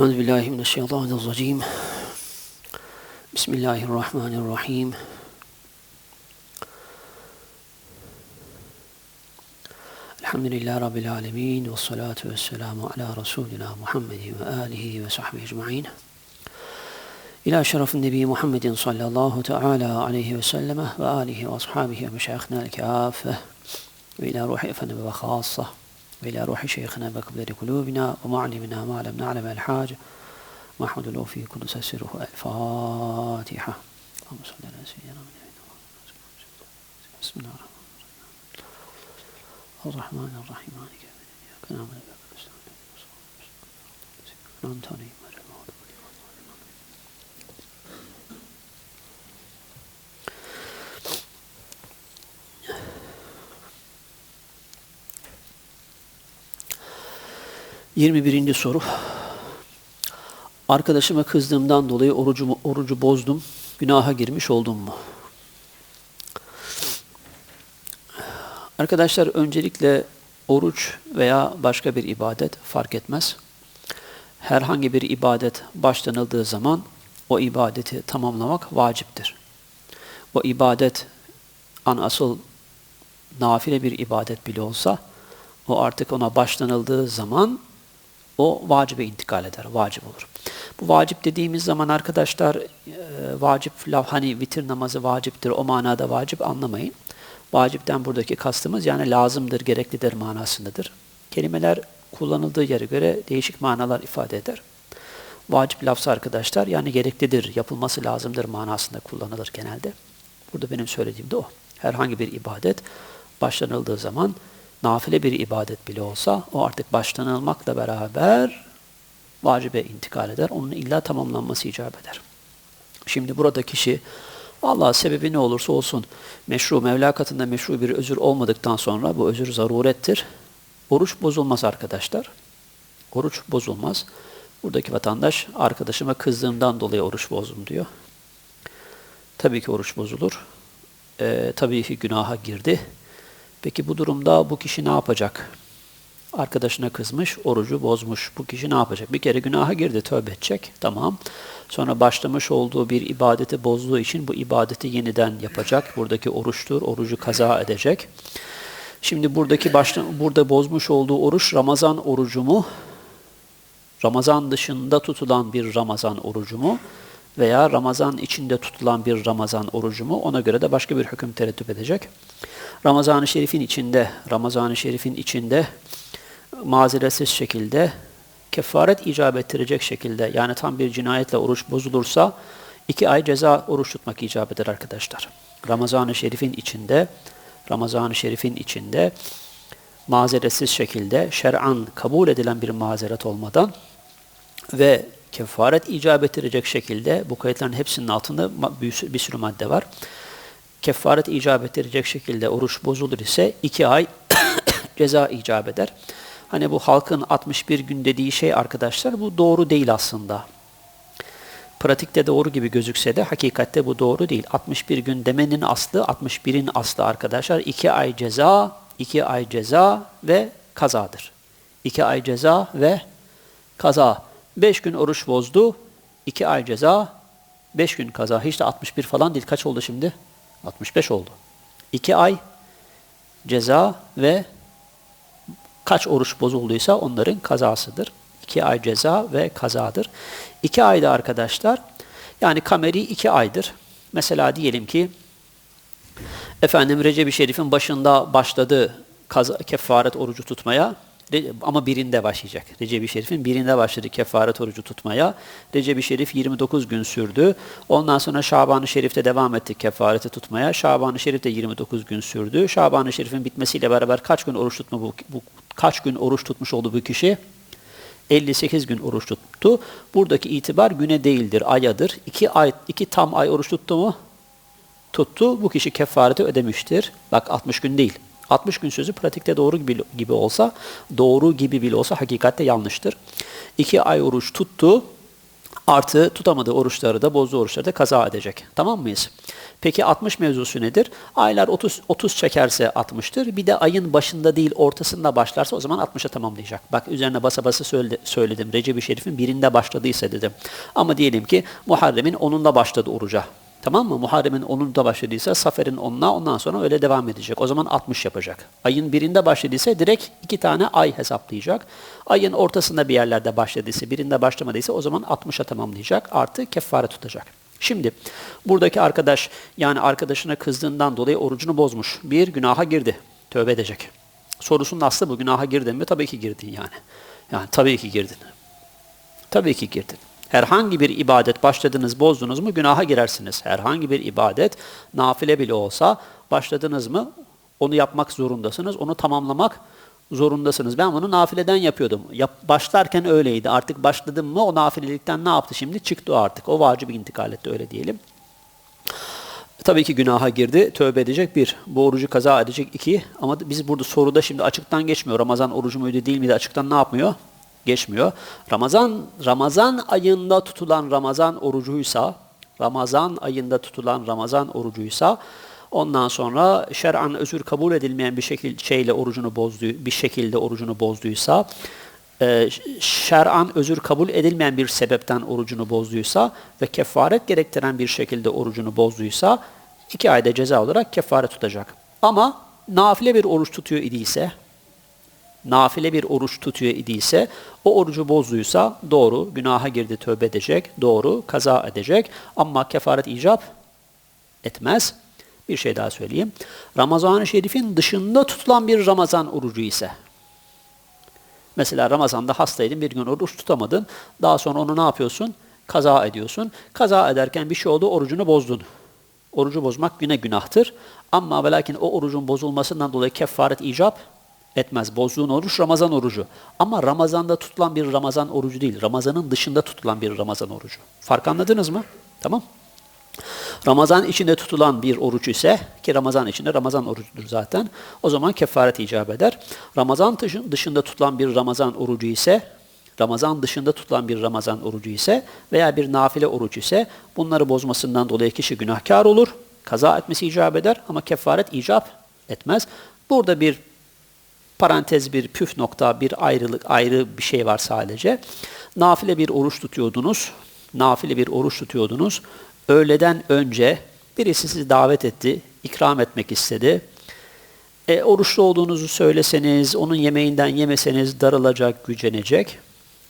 أعوذ بالله من الشيطان الرجيم. بسم الله الرحمن الرحيم. الحمد لله رب العالمين والصلاة والسلام على رسولنا محمد وآله وصحبه أجمعين. إلى شرف النبي محمد صلى الله تعالى عليه وسلم وآله وأصحابه ومشايخنا الكافة وإلى روح أفن وخاصة وإلى روح شيخنا بقبل قلوبنا ومعلمنا ما لم نعلم الحاج محمد له في كل سره الفاتحة. اللهم صل على سيدنا بسم الله الرحمن الرحمن الرحيم. يوم الدين إياك نعبد وإياك نستعين. عليهم غير 21. soru. Arkadaşıma kızdığımdan dolayı orucumu, orucu bozdum. Günaha girmiş oldum mu? Arkadaşlar öncelikle oruç veya başka bir ibadet fark etmez. Herhangi bir ibadet başlanıldığı zaman o ibadeti tamamlamak vaciptir. O ibadet an asıl nafile bir ibadet bile olsa o artık ona başlanıldığı zaman o vacibe intikal eder, vacip olur. Bu vacip dediğimiz zaman arkadaşlar e, vacip laf hani vitir namazı vaciptir o manada vacip anlamayın. Vacipten buradaki kastımız yani lazımdır, gereklidir manasındadır. Kelimeler kullanıldığı yere göre değişik manalar ifade eder. Vacip lafzı arkadaşlar yani gereklidir, yapılması lazımdır manasında kullanılır genelde. Burada benim söylediğim de o. Herhangi bir ibadet başlanıldığı zaman nafile bir ibadet bile olsa o artık başlanılmakla beraber vacibe intikal eder. Onun illa tamamlanması icap eder. Şimdi burada kişi Allah sebebi ne olursa olsun meşru Mevla katında meşru bir özür olmadıktan sonra bu özür zarurettir. Oruç bozulmaz arkadaşlar. Oruç bozulmaz. Buradaki vatandaş arkadaşıma kızdığımdan dolayı oruç bozdum diyor. Tabii ki oruç bozulur. Ee, tabii ki günaha girdi. Peki bu durumda bu kişi ne yapacak? Arkadaşına kızmış, orucu bozmuş. Bu kişi ne yapacak? Bir kere günaha girdi, tövbe edecek. Tamam. Sonra başlamış olduğu bir ibadeti bozduğu için bu ibadeti yeniden yapacak. Buradaki oruçtur, orucu kaza edecek. Şimdi buradaki başla, burada bozmuş olduğu oruç Ramazan orucu mu? Ramazan dışında tutulan bir Ramazan orucu mu? Veya Ramazan içinde tutulan bir Ramazan orucu mu? Ona göre de başka bir hüküm tereddüt edecek. Ramazan-ı Şerif'in içinde, Ramazan-ı Şerif'in içinde mazeretsiz şekilde kefaret icap ettirecek şekilde yani tam bir cinayetle oruç bozulursa iki ay ceza oruç tutmak icap eder arkadaşlar. Ramazan-ı Şerif'in içinde Ramazan-ı Şerif'in içinde mazeretsiz şekilde şer'an kabul edilen bir mazeret olmadan ve kefaret icap ettirecek şekilde bu kayıtların hepsinin altında bir sürü madde var. Kefaret icap ettirecek şekilde oruç bozulur ise iki ay ceza icap eder. Hani bu halkın 61 gün dediği şey arkadaşlar bu doğru değil aslında. Pratikte doğru gibi gözükse de hakikatte bu doğru değil. 61 gün demenin aslı 61'in aslı arkadaşlar 2 ay ceza, 2 ay ceza ve kazadır. 2 ay ceza ve kaza. 5 gün oruç bozdu, 2 ay ceza, 5 gün kaza. Hiç de 61 falan değil. Kaç oldu şimdi? 65 oldu. 2 ay ceza ve kaç oruç bozulduysa onların kazasıdır. İki ay ceza ve kazadır. İki ayda arkadaşlar, yani kameri iki aydır. Mesela diyelim ki, efendim Recep-i Şerif'in başında başladı kaza, kefaret orucu tutmaya, ama birinde başlayacak. Recep-i Şerif'in birinde başladı kefaret orucu tutmaya. Recep-i Şerif 29 gün sürdü. Ondan sonra Şaban-ı Şerif'te devam ettik kefareti tutmaya. Şaban-ı Şerif de 29 gün sürdü. Şaban-ı Şerif'in bitmesiyle beraber kaç gün oruç tutma bu, bu kaç gün oruç tutmuş oldu bu kişi? 58 gün oruç tuttu. Buradaki itibar güne değildir, ayadır. İki, ay, iki tam ay oruç tuttu mu? Tuttu. Bu kişi kefareti ödemiştir. Bak 60 gün değil. 60 gün sözü pratikte doğru gibi, olsa, doğru gibi bile olsa hakikatte yanlıştır. İki ay oruç tuttu. Artı tutamadığı oruçları da bozduğu oruçları da kaza edecek. Tamam mıyız? Peki 60 mevzusu nedir? Aylar 30 30 çekerse 60'tır. Bir de ayın başında değil ortasında başlarsa o zaman 60'a tamamlayacak. Bak üzerine basa basa söyle- söyledim. Recep-i Şerif'in birinde başladıysa dedim. Ama diyelim ki Muharrem'in 10'unda başladı oruca. Tamam mı? Muharrem'in 10'unda başladıysa Safer'in 10'una ondan sonra öyle devam edecek. O zaman 60 yapacak. Ayın birinde başladıysa direkt iki tane ay hesaplayacak. Ayın ortasında bir yerlerde başladıysa, birinde başlamadıysa o zaman 60'a tamamlayacak. Artı keffare tutacak. Şimdi buradaki arkadaş yani arkadaşına kızdığından dolayı orucunu bozmuş. Bir günaha girdi. Tövbe edecek. Sorusunun aslı bu. Günaha girdin mi? Tabii ki girdin yani. Yani tabii ki girdin. Tabii ki girdin. Herhangi bir ibadet başladınız, bozdunuz mu günaha girersiniz. Herhangi bir ibadet nafile bile olsa başladınız mı onu yapmak zorundasınız. Onu tamamlamak zorundasınız. Ben bunu nafileden yapıyordum. Yap, başlarken öyleydi. Artık başladım mı o nafilelikten ne yaptı şimdi? Çıktı artık. O vacibi intikal etti öyle diyelim. Tabii ki günaha girdi. Tövbe edecek bir. Bu orucu kaza edecek iki. Ama biz burada soruda şimdi açıktan geçmiyor. Ramazan orucu muydu değil miydi? Açıktan ne yapmıyor? Geçmiyor. Ramazan Ramazan ayında tutulan Ramazan orucuysa Ramazan ayında tutulan Ramazan orucuysa ondan sonra şer'an özür kabul edilmeyen bir şekil şeyle orucunu bozdu bir şekilde orucunu bozduysa e, şer'an özür kabul edilmeyen bir sebepten orucunu bozduysa ve kefaret gerektiren bir şekilde orucunu bozduysa iki ayda ceza olarak kefaret tutacak. Ama nafile bir oruç tutuyor idiyse, nafile bir oruç tutuyor idiyse, o orucu bozduysa doğru, günaha girdi tövbe edecek, doğru, kaza edecek ama kefaret icap etmez. Bir şey daha söyleyeyim. Ramazan-ı Şerif'in dışında tutulan bir Ramazan orucu ise, Mesela Ramazan'da hastaydın, bir gün oruç tutamadın. Daha sonra onu ne yapıyorsun? Kaza ediyorsun. Kaza ederken bir şey oldu, orucunu bozdun. Orucu bozmak güne günahtır. Ama ve lakin o orucun bozulmasından dolayı kefaret icap etmez. Bozduğun oruç Ramazan orucu. Ama Ramazan'da tutulan bir Ramazan orucu değil. Ramazan'ın dışında tutulan bir Ramazan orucu. Fark anladınız mı? Tamam. Ramazan içinde tutulan bir oruç ise ki Ramazan içinde Ramazan orucudur zaten. O zaman kefaret icap eder. Ramazan dışında tutulan bir Ramazan orucu ise Ramazan dışında tutulan bir Ramazan orucu ise veya bir nafile oruç ise bunları bozmasından dolayı kişi günahkar olur. Kaza etmesi icap eder ama kefaret icap etmez. Burada bir parantez bir püf nokta bir ayrılık ayrı bir şey var sadece. Nafile bir oruç tutuyordunuz. Nafile bir oruç tutuyordunuz öğleden önce birisi sizi davet etti, ikram etmek istedi. E, oruçlu olduğunuzu söyleseniz, onun yemeğinden yemeseniz darılacak, gücenecek.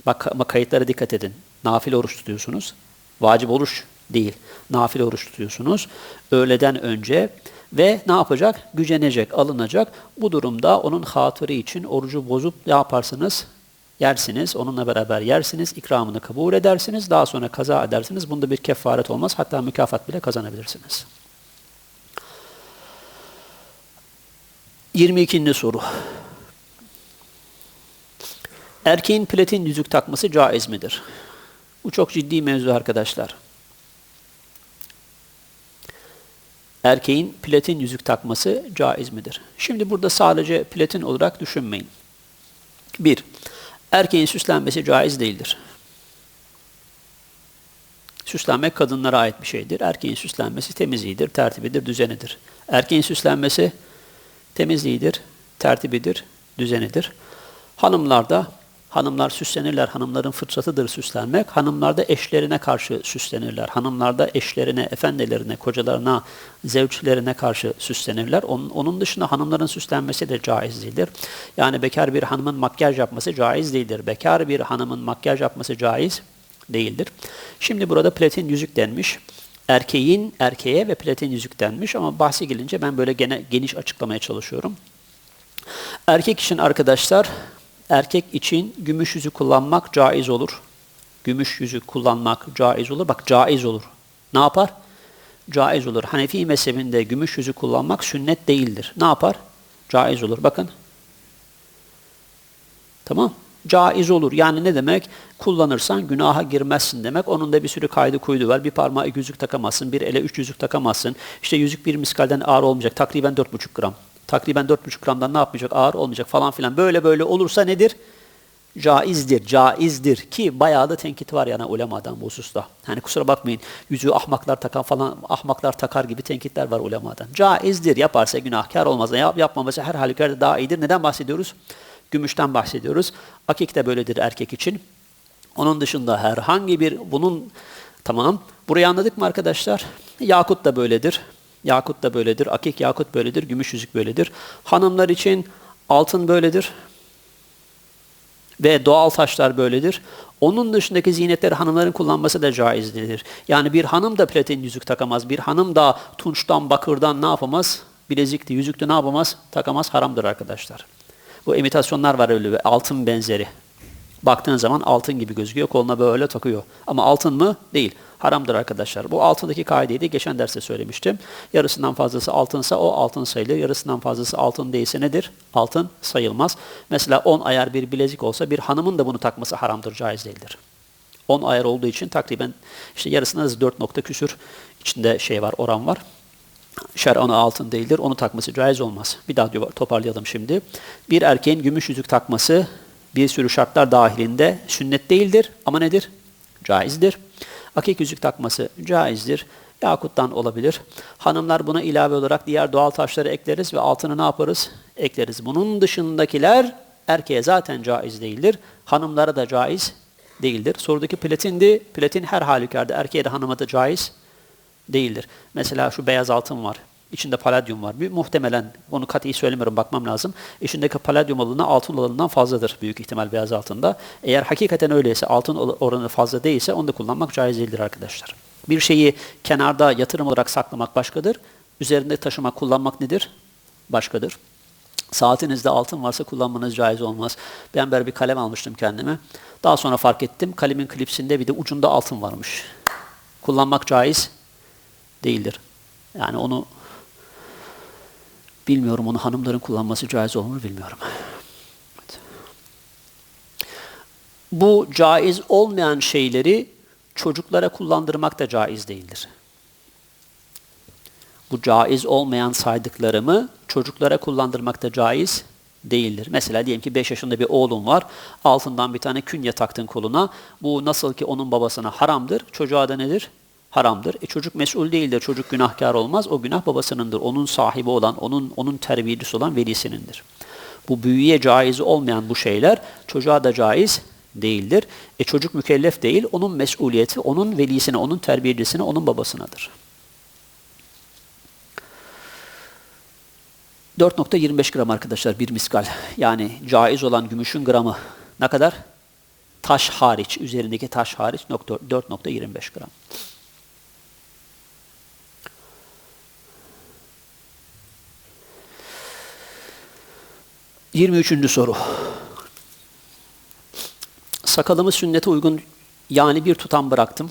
Bak ama kayıtlara dikkat edin. Nafile oruç tutuyorsunuz. Vacip oruç değil. Nafile oruç tutuyorsunuz. Öğleden önce ve ne yapacak? Gücenecek, alınacak. Bu durumda onun hatırı için orucu bozup ne yaparsınız? yersiniz, onunla beraber yersiniz, ikramını kabul edersiniz, daha sonra kaza edersiniz. Bunda bir kefaret olmaz, hatta mükafat bile kazanabilirsiniz. 22. soru. Erkeğin platin yüzük takması caiz midir? Bu çok ciddi mevzu arkadaşlar. Erkeğin platin yüzük takması caiz midir? Şimdi burada sadece platin olarak düşünmeyin. Bir, erkeğin süslenmesi caiz değildir. Süslenmek kadınlara ait bir şeydir. Erkeğin süslenmesi temizliğidir, tertibidir, düzenidir. Erkeğin süslenmesi temizliğidir, tertibidir, düzenidir. Hanımlar da Hanımlar süslenirler, hanımların fıtratıdır süslenmek. Hanımlar da eşlerine karşı süslenirler. Hanımlar da eşlerine, efendilerine, kocalarına, zevçlerine karşı süslenirler. Onun, onun dışında hanımların süslenmesi de caiz değildir. Yani bekar bir hanımın makyaj yapması caiz değildir. Bekar bir hanımın makyaj yapması caiz değildir. Şimdi burada platin yüzük denmiş. Erkeğin erkeğe ve platin yüzük denmiş ama bahsi gelince ben böyle gene, geniş açıklamaya çalışıyorum. Erkek için arkadaşlar erkek için gümüş yüzü kullanmak caiz olur. Gümüş yüzü kullanmak caiz olur. Bak caiz olur. Ne yapar? Caiz olur. Hanefi mezhebinde gümüş yüzü kullanmak sünnet değildir. Ne yapar? Caiz olur. Bakın. Tamam. Caiz olur. Yani ne demek? Kullanırsan günaha girmezsin demek. Onun da bir sürü kaydı kuydu var. Bir parmağa yüzük takamazsın. Bir ele üç yüzük takamazsın. İşte yüzük bir miskalden ağır olmayacak. Takriben dört buçuk gram takriben 4,5 gramdan ne yapmayacak? Ağır olmayacak falan filan. Böyle böyle olursa nedir? Caizdir, caizdir ki bayağı da tenkit var yani ulemadan bu hususta. Hani kusura bakmayın yüzüğü ahmaklar takan falan ahmaklar takar gibi tenkitler var ulemadan. Caizdir yaparsa günahkar olmaz. Yap, yapmaması her halükarda daha iyidir. Neden bahsediyoruz? Gümüşten bahsediyoruz. Akik de böyledir erkek için. Onun dışında herhangi bir bunun tamam burayı anladık mı arkadaşlar? Yakut da böyledir. Yakut da böyledir. Akik yakut böyledir. Gümüş yüzük böyledir. Hanımlar için altın böyledir. Ve doğal taşlar böyledir. Onun dışındaki ziynetleri hanımların kullanması da caiz değildir. Yani bir hanım da platin yüzük takamaz. Bir hanım da tunçtan, bakırdan ne yapamaz? Bilezikli, yüzüklü ne yapamaz? Takamaz. Haramdır arkadaşlar. Bu imitasyonlar var öyle altın benzeri. Baktığın zaman altın gibi gözüküyor. Koluna böyle takıyor. Ama altın mı? Değil. Haramdır arkadaşlar. Bu altındaki kaideyi de geçen derste söylemiştim. Yarısından fazlası altınsa o altın sayılır. Yarısından fazlası altın değilse nedir? Altın sayılmaz. Mesela 10 ayar bir bilezik olsa bir hanımın da bunu takması haramdır, caiz değildir. 10 ayar olduğu için takriben işte yarısına 4 nokta küsür içinde şey var, oran var. Şer'an altın değildir. Onu takması caiz olmaz. Bir daha toparlayalım şimdi. Bir erkeğin gümüş yüzük takması bir sürü şartlar dahilinde sünnet değildir ama nedir? Caizdir. Akik yüzük takması caizdir. Yakuttan olabilir. Hanımlar buna ilave olarak diğer doğal taşları ekleriz ve altını ne yaparız? Ekleriz. Bunun dışındakiler erkeğe zaten caiz değildir. Hanımlara da caiz değildir. Sorudaki platindi. Platin her halükarda erkeğe de hanıma da caiz değildir. Mesela şu beyaz altın var. İçinde paladyum var. Bir, muhtemelen onu kat'i söylemiyorum bakmam lazım. İçindeki paladyum olanı altın olanından fazladır büyük ihtimal beyaz altında. Eğer hakikaten öyleyse altın oranı fazla değilse onu da kullanmak caiz değildir arkadaşlar. Bir şeyi kenarda yatırım olarak saklamak başkadır. Üzerinde taşımak, kullanmak nedir? Başkadır. Saatinizde altın varsa kullanmanız caiz olmaz. Ben böyle bir kalem almıştım kendime. Daha sonra fark ettim. Kalemin klipsinde bir de ucunda altın varmış. Kullanmak caiz değildir. Yani onu Bilmiyorum onu hanımların kullanması caiz olur mu bilmiyorum. Evet. Bu caiz olmayan şeyleri çocuklara kullandırmak da caiz değildir. Bu caiz olmayan saydıklarımı çocuklara kullandırmak da caiz değildir. Mesela diyelim ki 5 yaşında bir oğlun var. Altından bir tane künye taktın koluna. Bu nasıl ki onun babasına haramdır. Çocuğa da nedir? Haramdır. E çocuk mesul değildir, çocuk günahkar olmaz. O günah babasınındır. Onun sahibi olan, onun onun terbiyecisi olan velisinindir. Bu büyüye caiz olmayan bu şeyler çocuğa da caiz değildir. E çocuk mükellef değil, onun mesuliyeti onun velisine, onun terbiyecisine, onun babasınadır. 4.25 gram arkadaşlar bir miskal. Yani caiz olan gümüşün gramı ne kadar? Taş hariç, üzerindeki taş hariç 4.25 gram. 23. soru. Sakalımı sünnete uygun yani bir tutam bıraktım.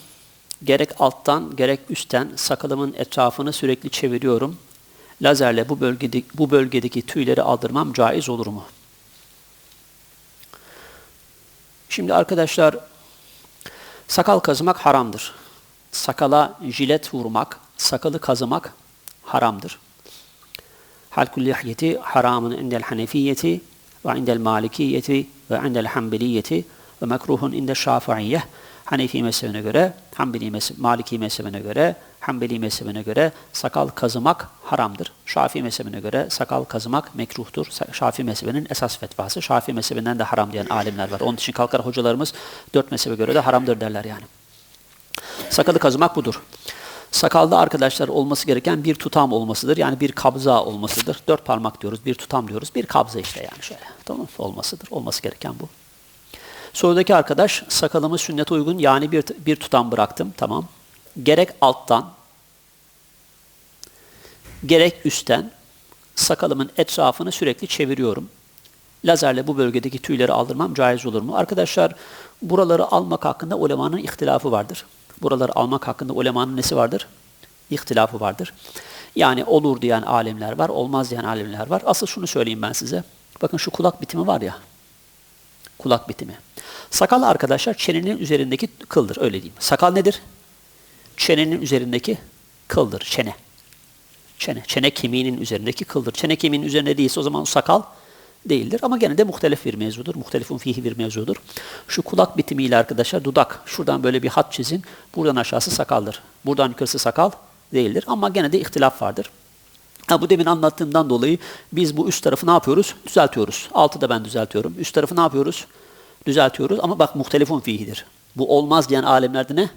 Gerek alttan gerek üstten sakalımın etrafını sürekli çeviriyorum. Lazerle bu bölgedeki, bu bölgedeki tüyleri aldırmam caiz olur mu? Şimdi arkadaşlar sakal kazımak haramdır. Sakala jilet vurmak, sakalı kazımak haramdır. Halkul lihyeti haramun indel hanefiyeti ve indel malikiyeti ve indel hanbeliyeti ve mekruhun indel şafiiyye. Hanefi mezhebine göre, Hanbeli mezheb, Maliki mezhebine göre, Hanbeli mezhebine göre sakal kazımak haramdır. Şafii mezhebine göre sakal kazımak mekruhtur. Şafii mezhebinin esas fetvası. Şafii mezhebinden de haram diyen alimler var. Onun için kalkar hocalarımız dört mezhebe göre de haramdır derler yani. Sakalı kazımak budur. Sakalda arkadaşlar olması gereken bir tutam olmasıdır. Yani bir kabza olmasıdır. Dört parmak diyoruz, bir tutam diyoruz. Bir kabza işte yani şöyle. Tamam olmasıdır. Olması gereken bu. Sorudaki arkadaş sakalımı sünnet uygun yani bir, bir tutam bıraktım. Tamam. Gerek alttan gerek üstten sakalımın etrafını sürekli çeviriyorum. Lazerle bu bölgedeki tüyleri aldırmam caiz olur mu? Arkadaşlar buraları almak hakkında ulemanın ihtilafı vardır buraları almak hakkında ulemanın nesi vardır? İhtilafı vardır. Yani olur diyen alimler var, olmaz diyen alimler var. Asıl şunu söyleyeyim ben size. Bakın şu kulak bitimi var ya. Kulak bitimi. Sakal arkadaşlar çenenin üzerindeki kıldır öyle diyeyim. Sakal nedir? Çenenin üzerindeki kıldır. Çene. Çene. Çene kemiğinin üzerindeki kıldır. Çene kemiğinin üzerinde değilse o zaman sakal değildir. Ama gene de muhtelif bir mevzudur. Muhtelifun fihi bir mevzudur. Şu kulak bitimiyle arkadaşlar dudak. Şuradan böyle bir hat çizin. Buradan aşağısı sakaldır. Buradan yukarısı sakal değildir. Ama gene de ihtilaf vardır. Ha, bu demin anlattığımdan dolayı biz bu üst tarafı ne yapıyoruz? Düzeltiyoruz. Altı da ben düzeltiyorum. Üst tarafı ne yapıyoruz? Düzeltiyoruz. Ama bak muhtelifun fihidir. Bu olmaz diyen alemlerde ne?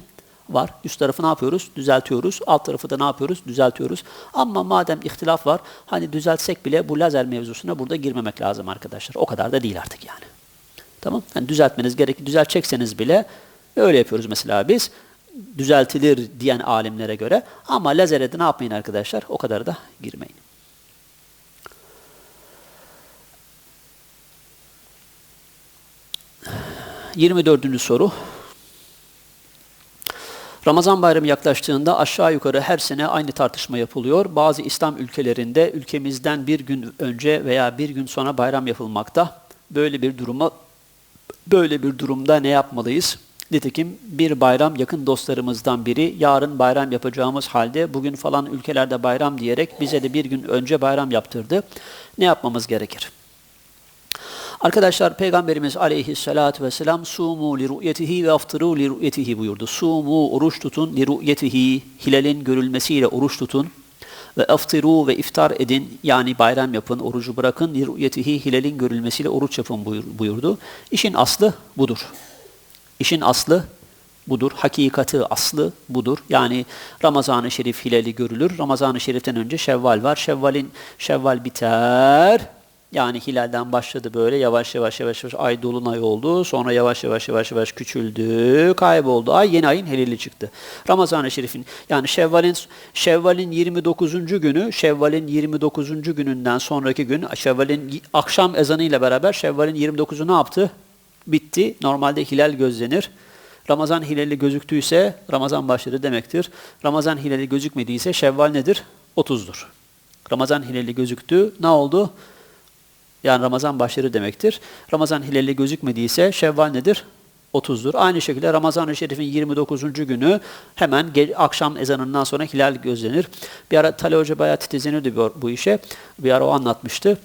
Var. Üst tarafı ne yapıyoruz? Düzeltiyoruz. Alt tarafı da ne yapıyoruz? Düzeltiyoruz. Ama madem ihtilaf var, hani düzeltsek bile bu lazer mevzusuna burada girmemek lazım arkadaşlar. O kadar da değil artık yani. Tamam? Yani düzeltmeniz gerekir. Düzeltecekseniz bile öyle yapıyoruz mesela biz. Düzeltilir diyen alimlere göre. Ama lazere de ne yapmayın arkadaşlar? O kadar da girmeyin. Yirmi dördüncü soru. Ramazan bayramı yaklaştığında aşağı yukarı her sene aynı tartışma yapılıyor. Bazı İslam ülkelerinde ülkemizden bir gün önce veya bir gün sonra bayram yapılmakta. Böyle bir duruma böyle bir durumda ne yapmalıyız? Nitekim bir bayram yakın dostlarımızdan biri yarın bayram yapacağımız halde bugün falan ülkelerde bayram diyerek bize de bir gün önce bayram yaptırdı. Ne yapmamız gerekir? Arkadaşlar Peygamberimiz aleyhissalatu vesselam sumu li ru'yetihi ve aftiru li ru'yetihi buyurdu. Sumu oruç tutun li ru'yetihi hilalin görülmesiyle oruç tutun ve aftiru ve iftar edin yani bayram yapın, orucu bırakın ru'yetihi hilalin görülmesiyle oruç yapın buyur- buyurdu. İşin aslı budur. İşin aslı budur. Hakikati aslı budur. Yani Ramazan-ı Şerif hilali görülür. Ramazan-ı Şerif'ten önce Şevval var. Şevval'in Şevval biter. Yani hilalden başladı böyle yavaş yavaş yavaş yavaş ay dolunay oldu. Sonra yavaş yavaş yavaş yavaş küçüldü, kayboldu. Ay yeni ayın hilali çıktı. Ramazan-ı Şerif'in yani Şevval'in Şevval'in 29. günü, Şevval'in 29. gününden sonraki gün Şevval'in akşam ezanıyla beraber Şevval'in 29'u ne yaptı? Bitti. Normalde hilal gözlenir. Ramazan hilali gözüktüyse Ramazan başladı demektir. Ramazan hilali gözükmediyse Şevval nedir? 30'dur. Ramazan hilali gözüktü. Ne oldu? Yani Ramazan başladı demektir. Ramazan hilali gözükmediyse Şevval nedir? 30'dur. Aynı şekilde Ramazan-ı Şerif'in 29. günü hemen ge- akşam ezanından sonra hilal gözlenir. Bir ara Tali Hoca bayağı titizlenirdi bu, bu işe. Bir ara o anlatmıştı.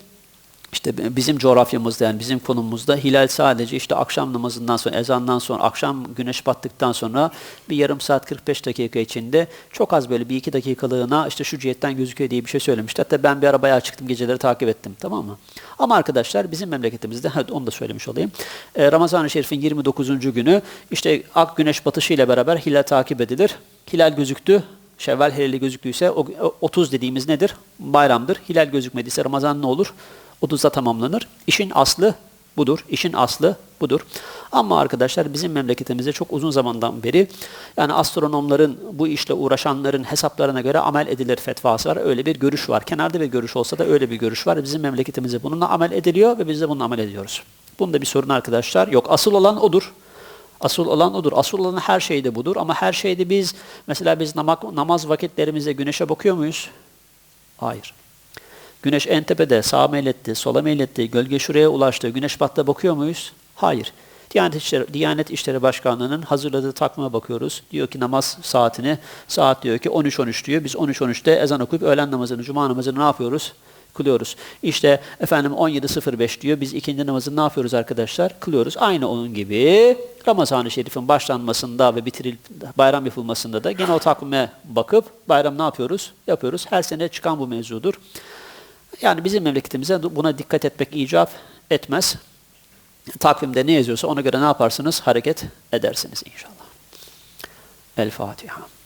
İşte bizim coğrafyamızda yani bizim konumumuzda hilal sadece işte akşam namazından sonra ezandan sonra akşam güneş battıktan sonra bir yarım saat 45 dakika içinde çok az böyle bir iki dakikalığına işte şu cihetten gözüküyor diye bir şey söylemişti. Hatta ben bir ara bayağı çıktım geceleri takip ettim tamam mı? Ama arkadaşlar bizim memleketimizde onu da söylemiş olayım. Ee, Ramazan-ı Şerif'in 29. günü işte ak güneş batışı ile beraber hilal takip edilir. Hilal gözüktü. Şevval hilali gözüktüyse o, o 30 dediğimiz nedir? Bayramdır. Hilal gözükmediyse Ramazan ne olur? 30'da tamamlanır. İşin aslı budur. İşin aslı budur. Ama arkadaşlar bizim memleketimizde çok uzun zamandan beri yani astronomların bu işle uğraşanların hesaplarına göre amel edilir fetvası var. Öyle bir görüş var. Kenarda bir görüş olsa da öyle bir görüş var. Bizim memleketimizde bununla amel ediliyor ve biz de bununla amel ediyoruz. Bunda bir sorun arkadaşlar yok. Asıl olan odur. Asıl olan odur. Asıl olan her şeyde budur. Ama her şeyde biz, mesela biz namaz, vakitlerimizde güneşe bakıyor muyuz? Hayır. Güneş en tepede, sağa meyletti, sola meyletti, gölge şuraya ulaştı, güneş battı bakıyor muyuz? Hayır. Diyanet İşleri, Diyanet İşleri Başkanlığı'nın hazırladığı takvime bakıyoruz. Diyor ki namaz saatini, saat diyor ki 13-13 diyor. Biz 13-13'te ezan okuyup öğlen namazını, cuma namazını ne yapıyoruz? Kılıyoruz. İşte efendim 17.05 diyor. Biz ikindi namazını ne yapıyoruz arkadaşlar? Kılıyoruz. Aynı onun gibi Ramazan-ı Şerif'in başlanmasında ve bitirilip bayram yapılmasında da gene o takvime bakıp bayram ne yapıyoruz? Yapıyoruz. Her sene çıkan bu mevzudur. Yani bizim memleketimize buna dikkat etmek icap etmez. Takvimde ne yazıyorsa ona göre ne yaparsınız? Hareket edersiniz inşallah. El Fatiha.